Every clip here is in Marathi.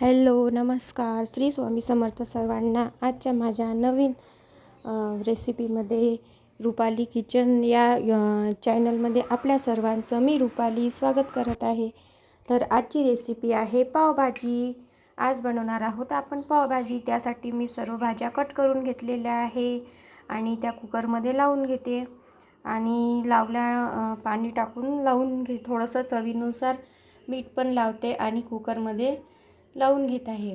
हॅलो नमस्कार. श्री स्वामी समर्थ सर्वांना आजच्या माझ्या नवीन रेसिपीमध्ये रुपाली किचन या चॅनलमध्ये आपल्या सर्वांचं मी रुपाली स्वागत करत आहे. तर आजची रेसिपी आहे पावभाजी. आज बनवणार आहोत आपण पावभाजी. त्यासाठी मी सर्व भाज्या कट करून घेतलेल्या आहे आणि त्या कुकरमध्ये लावून घेते. आणि लावल्या पाणी टाकून लावून घे थोडंसं चवीनुसार मीठ पण लावते आणि कुकरमध्ये लावून घेत आहे.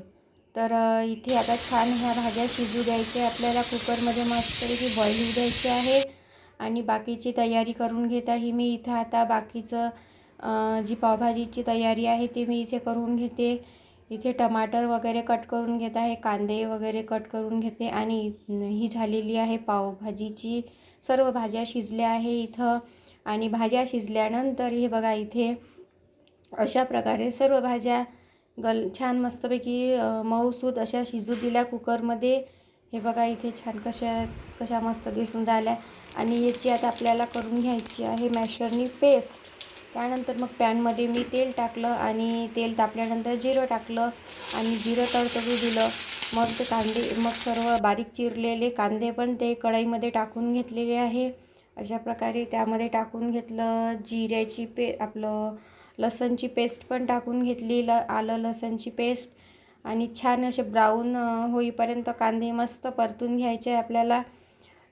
तर इथे आता छान ह्या भाज्या शिजू द्यायच्या आपल्याला कुकरमध्ये मस्तपैकी बॉईल होऊ द्यायचे आहे. आणि बाकीची तयारी करून घेत आहे मी. इथं आता बाकीचं जी पावभाजीची तयारी आहे ती मी इथे करून घेते. इथे टमाटर वगैरे कट करून घेत आहे. कांदे वगैरे कट करून घेते. आणि ही झालेली आहे पावभाजीची. सर्व भाज्या शिजल्या आहे इथं. आणि भाज्या शिजल्यानंतर हे बघा इथे अशा प्रकारे सर्व भाज्या गल छान मस्तपैकी मऊसूद मऊसूत अशा शिजू दिल्या कुकरमध्ये हे बघा इथे छान कशा कशा मस्त दिसून राहिल्या. आणि याची आता आपल्याला करून घ्यायची आहे मॅशरनी पेस्ट. त्यानंतर मग पॅनमध्ये मी तेल टाकलं आणि तेल तापल्यानंतर जिरं टाकलं आणि जिरं तडतडू दिलं. मग ते कांदे मग सर्व बारीक चिरलेले कांदे पण ते कढईमध्ये टाकून घेतलेले आहे. अशा प्रकारे त्यामध्ये टाकून घेतलं जिऱ्याची पे आपलं लसणची पेस्ट पण टाकून घेतली ल आलं लसणची पेस्ट. आणि छान असे ब्राऊन होईपर्यंत कांदे मस्त परतून घ्यायचे आपल्याला.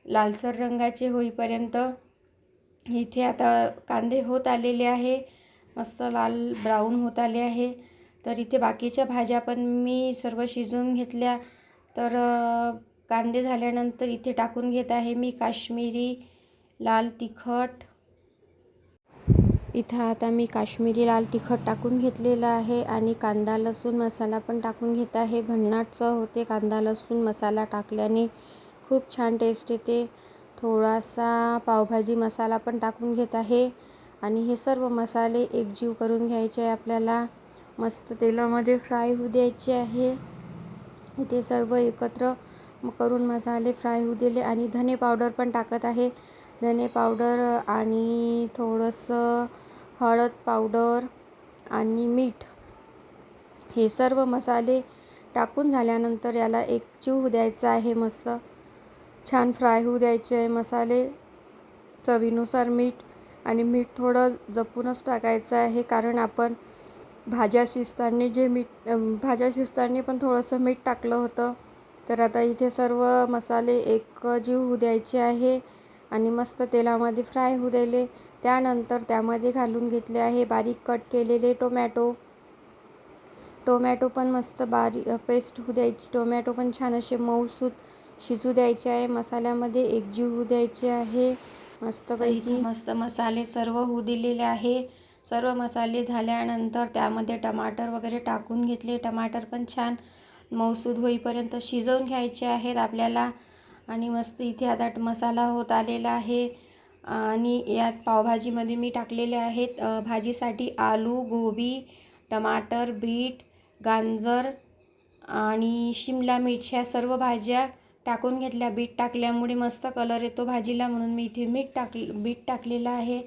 लालसर रंगाचे होईपर्यंत. इथे आता कांदे होत आलेले आहे. मस्त लाल ब्राऊन होत आले आहे. तर इथे बाकीच्या भाज्या पण मी सर्व शिजवून घेतल्या. तर कांदे झाल्यानंतर इथे टाकून घेत आहे मी काश्मीरी लाल तिखट इथं आता मी काश्मीरी लाल तिखट टाकून घेतलेलं आहे आणि कांदा लसूण मसाला पण टाकून घेत आहे. भन्नाट चव होते. कांदा लसूण मसाला टाकल्याने खूप छान टेस्ट येते. थोडासा पावभाजी मसाला पण टाकून घेत आहे आणि हे सर्व मसाले एकजीव करून घ्यायचे आहे आपल्याला. मस्त तेलामध्ये फ्राय होऊ द्यायचे आहे. इथे सर्व एकत्र करून मसाले फ्राय होऊ दिले आणि धने पावडर पण टाकत आहे. धने पावडर आणि थोडंसं हळद पावडर आणि मीठ. हे सर्व मसाले टाकून झाल्यानंतर याला एकजीव होऊ द्यायचा आहे मस्त. छान फ्राय होऊ द्यायचे आहे मसाले. चवीनुसार मीठ आणि मीठ थोडं जपूनच टाकायचं आहे कारण आपण भाज्या शिजताना जे मीठ भाज्या शिजताना पण थोडंसं मीठ टाकलं होतं. तर आता इथे सर्व मसाले एकजीव होऊ द्यायचे आहे. आणि मस्त तेलामध्ये फ्राय होऊ दिले त्यानंतर त्यामध्ये घालून घेतले आहे बारीक कट केलेले टोमॅटो. टोमॅटो पण मस्त बारीक पेस्ट होऊ द्यायची. टोमॅटो पण छान असे मऊसूत शिजू द्यायचे आहे. मसाल्यामध्ये एकजीव होऊ द्यायचे आहे. मस्तपैकी. मस्त मसाले सर्व होऊ दिलेले आहे. सर्व मसाले झाल्यानंतर त्यामध्ये टमाटर वगैरे टाकून घेतले. टमाटर पण छान मऊसूद होईपर्यंत शिजवून घ्यायचे आहेत आपल्याला. आणि मस्त इथे आता मसाला होत आलेला आहे. आणि यात पावभाजीमध्ये मी टाकलेले आहेत भाजीसाठी आलू गोबी टमाटर बीट गाजर आणि शिमला मिरच्या ह्या सर्व भाज्या टाकून घेतल्या. बीट टाकल्यामुळे मस्त कलर येतो भाजीला म्हणून मी इथे मीठ टाक बीट टाकलेलं आहे.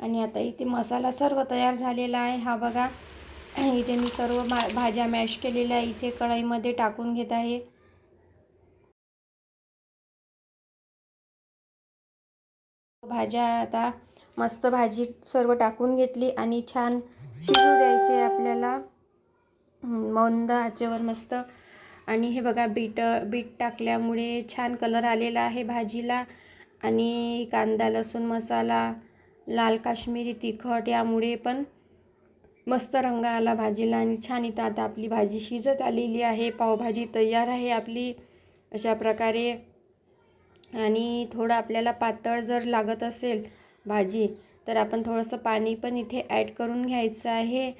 आणि आता इथे मसाला सर्व तयार झालेला आहे. हा बघा इथे मी सर्व मा भाज्या मॅश केलेल्या इथे कढईमध्ये टाकून घेत आहे. भाज्या आता मस्त भाजी सर्व टाकून घेतली आणि छान शिजू द्यायचे आपल्याला. मंद आचेवर मस्त. आणि हे बघा बीट बीट टाकल्यामुळे छान कलर आलेला आहे भाजीला. आणि कांदा लसूण मसाला लाल काश्मीरी तिखट यामुळे पण मस्त रंग आला भाजीला आणि छान इथं आता आपली भाजी शिजत आलेली आहे. पावभाजी तयार आहे आपली. अशा प्रकारे आणि थोडं आपल्याला पातळ जर लागत असेल भाजी तर आपण थोडंसं पाणी पण इथे ॲड करून घ्यायचं आहे.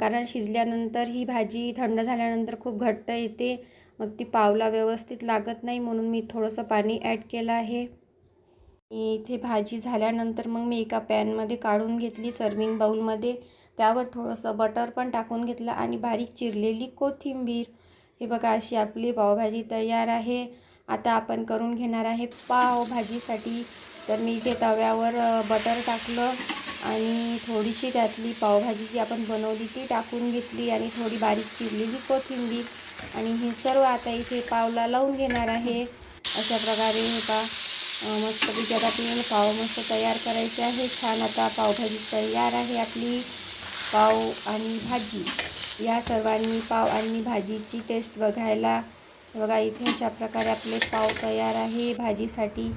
कारण शिजल्यानंतर ही भाजी थंड झाल्यानंतर खूप घट्ट येते. मग ती पावला व्यवस्थित लागत नाही म्हणून मी थोडंसं पाणी ॲड केलं आहे. इथे भाजी झाल्यानंतर मग मी एका पॅनमध्ये काढून घेतली सर्विंग बाऊलमध्ये त्यावर थोडंसं बटर पण टाकून घेतलं आणि बारीक चिरलेली कोथिंबीर. हे बघा अशी आपली पावभाजी तयार आहे. आता आपण करून घेणार आहे पावभाजीसाठी तर मी इथे तव्यावर बटर टाकलं आणि थोडीशी त्यातली पावभाजी जी आपण बनवली ती टाकून घेतली आणि थोडी बारीक चिरलेली कोथिंबीर. आणि हे सर्व आता इथे पावला लावून घेणार आहे. अशा प्रकारे हे पा मस्तपैकी आता आपल्याला पाव मस्त तयार करायचे आहे छान आता पावभाजी तयार आहे आपली. पाव आणि भाजी. या सर्वांनी पाव आणि भाजीची टेस्ट बघायला बघा इथे अशा प्रकारे आपले पाव तयार आहे. भाजीसाठी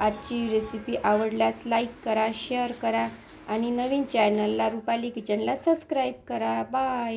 आजची रेसिपी आवडल्यास लाईक करा शेअर करा आणि नवीन चॅनलला रुपाली किचनला सबस्क्राईब करा. बाय